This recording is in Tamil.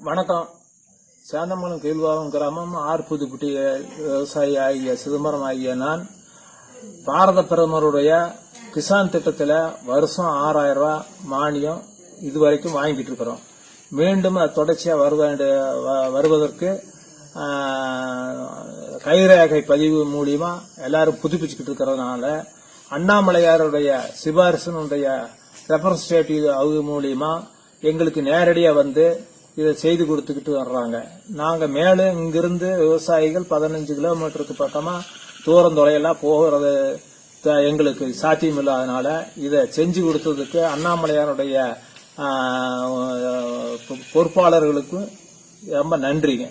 வணக்கம். சேந்தமங்கலம் கீழ்வாகம் கிராமம் ஆர் புதுக்குட்டி விவசாயி ஆகிய சிதம்பரம் ஆகிய நான் பாரத பிரதமருடைய கிசான் திட்டத்தில் வருஷம் ஆறாயிரம் ரூபா மானியம் இதுவரைக்கும் வாங்கிட்டு இருக்கிறோம். மீண்டும் அது தொடர்ச்சியாக வருவேண்ட வ- வருவதற்கு கைரேகை பதிவு மூலியமா எல்லாரும் புதுப்பிச்சுக்கிட்டு இருக்கிறதுனால அண்ணாமலையாருடைய சிபாரிசனுடைய ரெப்ரஸன்டேட்டிவ் அவங்க மூலியமா எங்களுக்கு நேரடியாக வந்து இதை செய்து கொடுத்துக்கிட்டு வர்றாங்க. நாங்கள் மேலே இங்கிருந்து விவசாயிகள் பதினஞ்சு கிலோமீட்டருக்கு பக்கமாக தூரம் தொலையெல்லாம் போகிறது த- எங்களுக்கு சாத்தியம் இல்லாதனால இதை செஞ்சு கொடுத்ததுக்கு அண்ணாமலையாருடைய பொறுப்பாளர்களுக்கும் ரொம்ப நன்றிங்க.